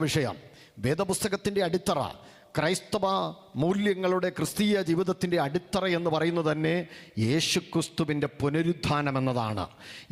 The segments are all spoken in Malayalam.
വിഷയം. വേദപുസ്തകത്തിന്റെ അടിത്തറ ക്രൈസ്തവ മൂല്യങ്ങളുടെ ക്രിസ്തീയ ജീവിതത്തിന്റെ അടിത്തറ എന്ന് പറയുന്നത് തന്നെ യേശുക്രിസ്തുവിന്റെ പുനരുത്ഥാനം എന്നതാണ്.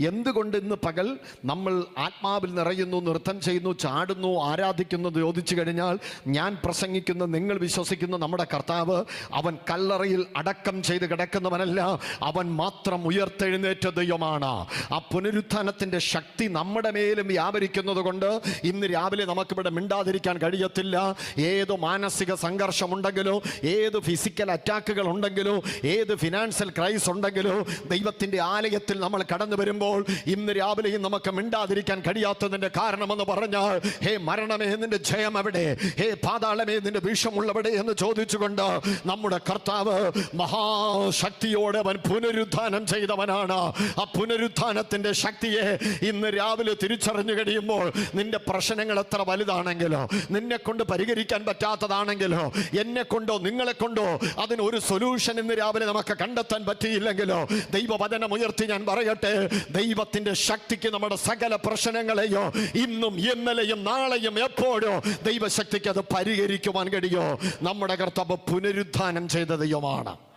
എന്തുകൊണ്ട് ഇന്ന് പകൽ നമ്മൾ ആത്മാവിൽ നിറയുന്നു നൃത്തം ചെയ്യുന്നു ചാടുന്നു ആരാധിക്കുന്നു ചോദിച്ചു കഴിഞ്ഞാൽ ഞാൻ പ്രസംഗിക്കുന്ന നിങ്ങൾ വിശ്വസിക്കുന്ന നമ്മുടെ കർത്താവ് അവൻ കല്ലറയിൽ അടക്കം ചെയ്ത് കിടക്കുന്നവനല്ല അവൻ മാത്രം ഉയർത്തെഴുന്നേറ്റ ദൈവമാണ്. ആ പുനരുത്ഥാനത്തിന്റെ ശക്തി നമ്മുടെ മേലും വ്യാപരിക്കുന്നത് കൊണ്ട് ഇന്ന് രാവിലെ നമുക്കിവിടെ മിണ്ടാതിരിക്കാൻ കഴിയത്തില്ല. ഏത് മാനസിക സംഘർഷമുണ്ടെങ്കിലോ ഏത് ഫിസിക്കൽ അറ്റാക്കുകൾ ഉണ്ടെങ്കിലോ ഏത് ഫിനാൻഷ്യൽ ക്രൈസ് ഉണ്ടെങ്കിലോ ദൈവത്തിന്റെ ആലയത്തിൽ നമ്മൾ കടന്നു വരുമ്പോൾ ഇന്ന് രാവിലെയും നമുക്ക് മിണ്ടാതിരിക്കാൻ കഴിയാത്തതിന്റെ കാരണമെന്ന് പറഞ്ഞാൽ ഹേ മരണമേ നിന്റെ ജയം അവിടെ ഹേ പാതാളമേ നിന്റെ വിഷമുള്ളവിടെ എന്ന് ചോദിച്ചുകൊണ്ട് നമ്മുടെ കർത്താവ് മഹാശക്തിയോടെ അവൻ പുനരുത്ഥാനം ചെയ്തവനാണ്. ആ പുനരുത്ഥാനത്തിന്റെ ശക്തിയെ ഇന്ന് രാവിലെ തിരിച്ചറിഞ്ഞു കഴിയുമ്പോൾ നിന്റെ പ്രശ്നങ്ങൾ എത്ര വലുതാണെങ്കിലോ നിന്നെ കൊണ്ട് പരിഹരിക്കാൻ പറ്റാത്തതാണെങ്കിലോ എന്നെ കൊണ്ടോ നിങ്ങളെ കൊണ്ടോ അതിന് ഒരു സൊല്യൂഷൻ ഇന്ന് രാവിലെ നമുക്ക് കണ്ടെത്താൻ പറ്റിയില്ലെങ്കിലോ? ദൈവവചനം ഉയർത്തി ഞാൻ പറയട്ടെ ദൈവത്തിന്റെ ശക്തിക്ക് നമ്മുടെ സകല പ്രശ്നങ്ങളെയോ ഇന്നും ഇന്നലെയും നാളെയും എപ്പോഴോ ദൈവശക്തിക്ക് അത് പരിഹരിക്കുവാൻ കഴിയോ നമ്മുടെ കർത്തവ് പുനരുദ്ധാനം ചെയ്ത ദൈവമാണ്.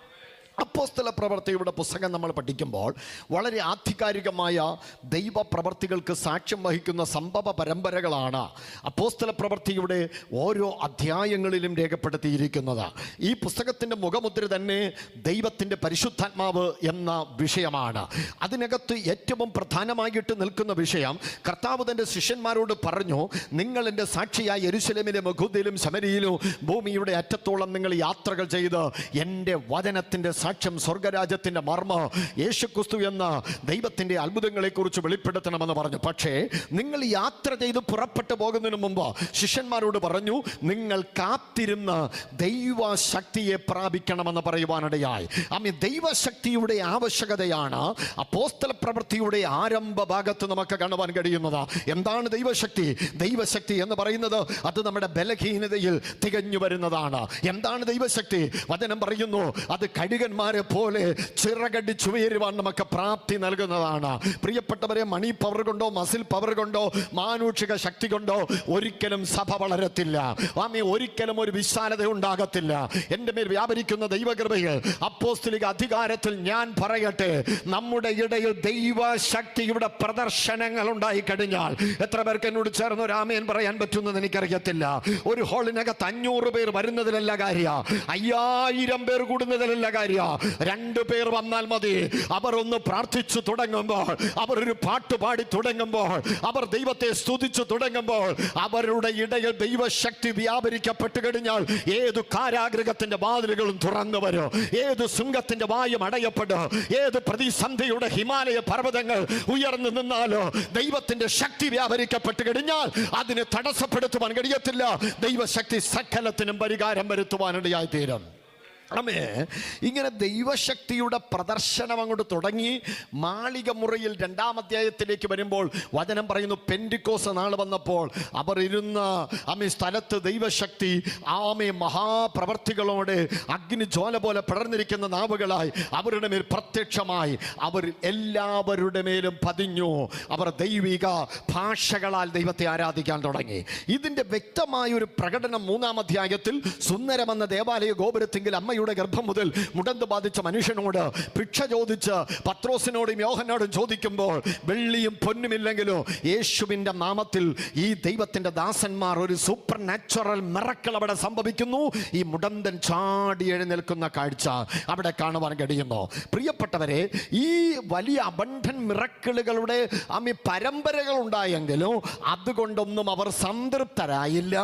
അപ്പോസ്തല പ്രവർത്തിയുടെ പുസ്തകം നമ്മൾ പഠിക്കുമ്പോൾ വളരെ ആധികാരികമായ ദൈവ പ്രവർത്തികൾക്ക് സാക്ഷ്യം വഹിക്കുന്ന സംഭവ പരമ്പരകളാണ് അപ്പോസ്തല പ്രവർത്തിയുടെ ഓരോ അധ്യായങ്ങളിലും രേഖപ്പെടുത്തിയിരിക്കുന്നത്. ഈ പുസ്തകത്തിന്റെ മുഖമുദ്ര തന്നെ ദൈവത്തിന്റെ പരിശുദ്ധാത്മാവ് എന്ന വിഷയമാണ്. അതിനകത്ത് ഏറ്റവും പ്രധാനമായിട്ട് നിൽക്കുന്ന വിഷയം കർത്താവ് തന്റെ ശിഷ്യന്മാരോട് പറഞ്ഞു നിങ്ങൾ എന്റെ സാക്ഷിയായ എരുശലേമിലും മഹൂദിലും ശമരിയിലും ഭൂമിയുടെ അറ്റത്തോളം നിങ്ങൾ യാത്രകൾ ചെയ്ത് എന്റെ വചനത്തിന്റെ സാക്ഷ്യം സ്വർഗരാജ്യത്തിന്റെ മർമ്മ യേശുക്രിസ്തു എന്ന ദൈവത്തിന്റെ അത്ഭുതങ്ങളെക്കുറിച്ച് വെളിപ്പെടുത്തണമെന്ന് പറഞ്ഞു. പക്ഷേ നിങ്ങൾ യാത്ര ചെയ്ത് പുറപ്പെട്ടു പോകുന്നതിന് മുമ്പ് ശിഷ്യന്മാരോട് പറഞ്ഞു നിങ്ങൾ കാത്തിരുന്ന ദൈവശക്തിയെ പ്രാപിക്കണമെന്ന് പറയുവാനിടയായി. അമ്മ ദൈവശക്തിയുടെ ആവശ്യകതയാണ് അപ്പോസ്തല പ്രവൃത്തിയുടെ ആരംഭ ഭാഗത്ത് നമുക്ക് കാണുവാൻ കഴിയുന്നത്. എന്താണ് ദൈവശക്തി? ദൈവശക്തി എന്ന് പറയുന്നത് അത് നമ്മുടെ ബലഹീനതയിൽ തികഞ്ഞു വരുന്നതാണ്. എന്താണ് ദൈവശക്തി? വചനം പറയുന്നു അത് കഴുകന്മാരെ പോലെ ചിറകടിച്ചു ഉയരുവാൻ നമുക്ക് പ്രാപ്തി നൽകുന്നതാണ്. പ്രിയപ്പെട്ടവരെ മണി പവർ കൊണ്ടോ മസിൽ പവർ കൊണ്ടോ മാനുഷിക ശക്തി കൊണ്ടോ ഒരിക്കലും സഭ വളരത്തില്ല. ആമി ഒരിക്കലും ഒരു വിശാലത ഉണ്ടാകത്തില്ല. എന്റെ മേൽ വ്യാപരിക്കുന്ന ദൈവകൃപയിൽ അപ്പോസ്തലിക അധികാരത്തിൽ ഞാൻ പറയട്ടെ നമ്മുടെ ഇടയിൽ ദൈവശക്തിയുടെ പ്രദർശനങ്ങൾ ഉണ്ടായി കഴിഞ്ഞാൽ എത്ര പേർക്ക് എന്നോട് ചേർന്ന് ഒരു ആമയൻ പറയാൻ പറ്റുന്നത് എനിക്കറിയത്തില്ല. ഒരു ഹോളിനകത്ത് അഞ്ഞൂറ് പേർ വരുന്നതിലല്ല കാര്യ. അയ്യായിരം പേർ കൂടുന്നതിലല്ല കാര്യ. രണ്ടു പേർ വന്നാൽ മതി. അവർ ഒന്ന് പ്രാർത്ഥിച്ചു തുടങ്ങുമ്പോൾ അവർ ഒരു പാട്ട് പാടി തുടങ്ങുമ്പോൾ അവർ ദൈവത്തെ സ്തുതിച്ചു തുടങ്ങുമ്പോൾ അവരുടെ ഇടയിൽ ദൈവശക്തി വ്യാപരിക്കപ്പെട്ടു കഴിഞ്ഞാൽ ഏത് കാരാഗ്രഹത്തിന്റെ വാതിലുകളും തുറന്നു വരും. ഏത് സിംഹത്തിന്റെ വായും അടയപ്പെടും. ഏത് പ്രതിസന്ധിയുടെ ഹിമാലയ പർവതങ്ങൾ ഉയർന്നു നിന്നാലോ ദൈവത്തിന്റെ ശക്തി വ്യാപരിക്കപ്പെട്ടു കഴിഞ്ഞാൽ അതിനെ തടസ്സപ്പെടുത്തുവാൻ കഴിയത്തില്ല. ദൈവശക്തി സകലത്തിനും പരിഹാരം വരുത്തുവാനിടയായി തീരും അമ്മേ ഇങ്ങനെ ദൈവശക്തിയുടെ പ്രദർശനം അങ്ങോട്ട് തുടങ്ങി മാളിക മുറിയിൽ രണ്ടാം അധ്യായത്തിലേക്ക് വരുമ്പോൾ വചനം പറയുന്നു പെൻഡിക്കോസ് നാൾ വന്നപ്പോൾ അവർ ഇരുന്ന അമ്മ സ്ഥലത്ത് ദൈവശക്തി ആമേ മഹാപ്രവർത്തികളോടെ അഗ്നിജ്വാല പോലെ പടർന്നിരിക്കുന്ന നാവുകളായി അവരുടെ മേൽ പ്രത്യക്ഷമായി. അവർ എല്ലാവരുടെ മേലും പതിഞ്ഞു. അവർ ദൈവിക ഭാഷകളാൽ ദൈവത്തെ ആരാധിക്കാൻ തുടങ്ങി. ഇതിന്റെ വ്യക്തമായ ഒരു പ്രകടനം മൂന്നാം അധ്യായത്തിൽ സുന്ദരമെന്ന ദേവാലയ ഗോപുരത്തെങ്കിൽ അമ്മയുടെ ഗർഭം മുതൽ മുടന്ത് ബാധിച്ച മനുഷ്യനോട് ഭിക്ഷ ചോദിച്ച് പത്രോസിനോടും യോഹനോടും ചോദിക്കുമ്പോൾ വെള്ളിയും പൊന്നുമില്ലെങ്കിലും യേശുവിന്റെ നാമത്തിൽ ഈ ദൈവത്തിന്റെ ദാസന്മാർ ഒരു സൂപ്പർ നാച്ചുറൽ മിറക്കൾ അവിടെ സംഭവിക്കുന്നു. ഈ മുടന്തൻ ചാടി എഴുന്നേൽക്കുന്ന കാഴ്ച അവിടെ കാണുവാൻ കഴിയുന്നു. പ്രിയപ്പെട്ടവരെ ഈ വലിയ അബണ്ടൻ മിറക്കിളുകളുടെ അമി പരമ്പരകൾ ഉണ്ടായെങ്കിലും അതുകൊണ്ടൊന്നും അവർ സംതൃപ്തരായില്ല.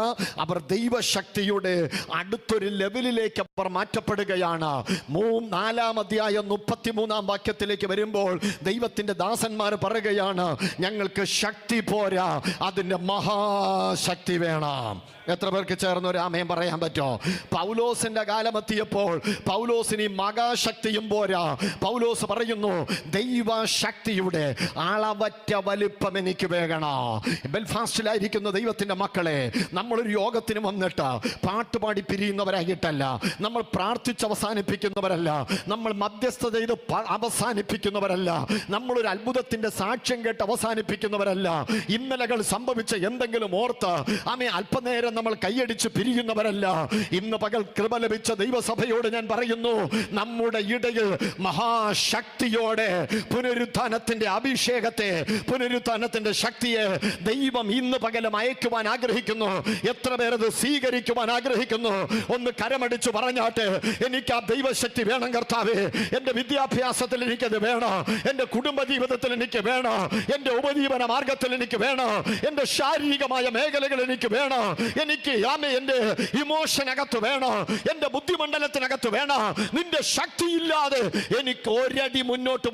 അവർ ദൈവശക്തിയുടെ അടുത്തൊരു ലെവലിലേക്ക് അവർ മാറ്റപ്പെടുകയാണ് മൂന്ന് നാലാം അധ്യായം മുപ്പത്തിമൂന്നാം വാക്യത്തിലേക്ക് വരുമ്പോൾ ദൈവത്തിന്റെ ദാസന്മാർ പറയുകയാണ് ഞങ്ങൾക്ക് ശക്തി പോരാ അതിന്റെ മഹാശക്തി വേണം. എത്ര പേർക്ക് ചേർന്ന് ഒരു ആമയം പറയാൻ പറ്റുമോ പൗലോസിന്റെ കാലമെത്തിയപ്പോൾ പൗലോസിന് മകാശക്തിയും പോരാ. പൗലോസ് പറയുന്നു ദൈവശക്തിയുടെ അളവറ്റ വലിപ്പം എനിക്ക് വേണം ബെൽഫാസ്റ്റിലായിരിക്കുന്ന ദൈവത്തിന്റെ മക്കളെ നമ്മളൊരു യോഗത്തിന് വന്നിട്ട് പാട്ടുപാടി പിരിയുന്നവരായിട്ടല്ല. നമ്മൾ പ്രാർത്ഥന പ്രാർത്ഥിച്ച് അവസാനിപ്പിക്കുന്നവരല്ല നമ്മൾ മധ്യസ്ഥത ചെയ്ത് അവസാനിപ്പിക്കുന്നവരല്ല. നമ്മളൊരു അത്ഭുതത്തിന്റെ സാക്ഷ്യം കേട്ട് അവസാനിപ്പിക്കുന്നവരല്ല. ഇന്നലകൾ സംഭവിച്ച എന്തെങ്കിലും ഓർത്ത് ആമേ അല്പനേരം നമ്മൾ കൈയടിച്ച് പിരിയുന്നവരല്ല. ഇന്ന് പകൽ കൃപ ലഭിച്ച ദൈവസഭയോട് ഞാൻ പറയുന്നു നമ്മുടെ ഇടയിൽ മഹാശക്തിയോടെ പുനരുത്ഥാനത്തിന്റെ അഭിഷേകത്തെ പുനരുത്ഥാനത്തിന്റെ ശക്തിയെ ദൈവം ഇന്ന് പകലും അയക്കുവാൻ ആഗ്രഹിക്കുന്നു. എത്ര പേരത് സ്വീകരിക്കുവാൻ ആഗ്രഹിക്കുന്നു? ഒന്ന് കരമടിച്ചു പറഞ്ഞാട്ട് എനിക്ക് ആ ദൈവശക്തി വേണം കർത്താവേ. എന്റെ വിദ്യാഭ്യാസത്തിൽ എനിക്കത് വേണം. എന്റെ കുടുംബ ജീവിതത്തിൽ എനിക്ക് വേണം. എന്റെ ഉപജീവന മാർഗത്തിൽ എനിക്ക് വേണം. എന്റെ ശാരീരികമായ മേഖലകൾ എനിക്ക് വേണം. എനിക്ക് ആമേ എന്റെ ഇമോഷനകത്ത് വേണം. എന്റെ ബുദ്ധിമണ്ഡലത്തിനകത്ത് വേണം. നിന്റെ ശക്തിയില്ലാതെ എനിക്ക് ഒരടി മുന്നോട്ട്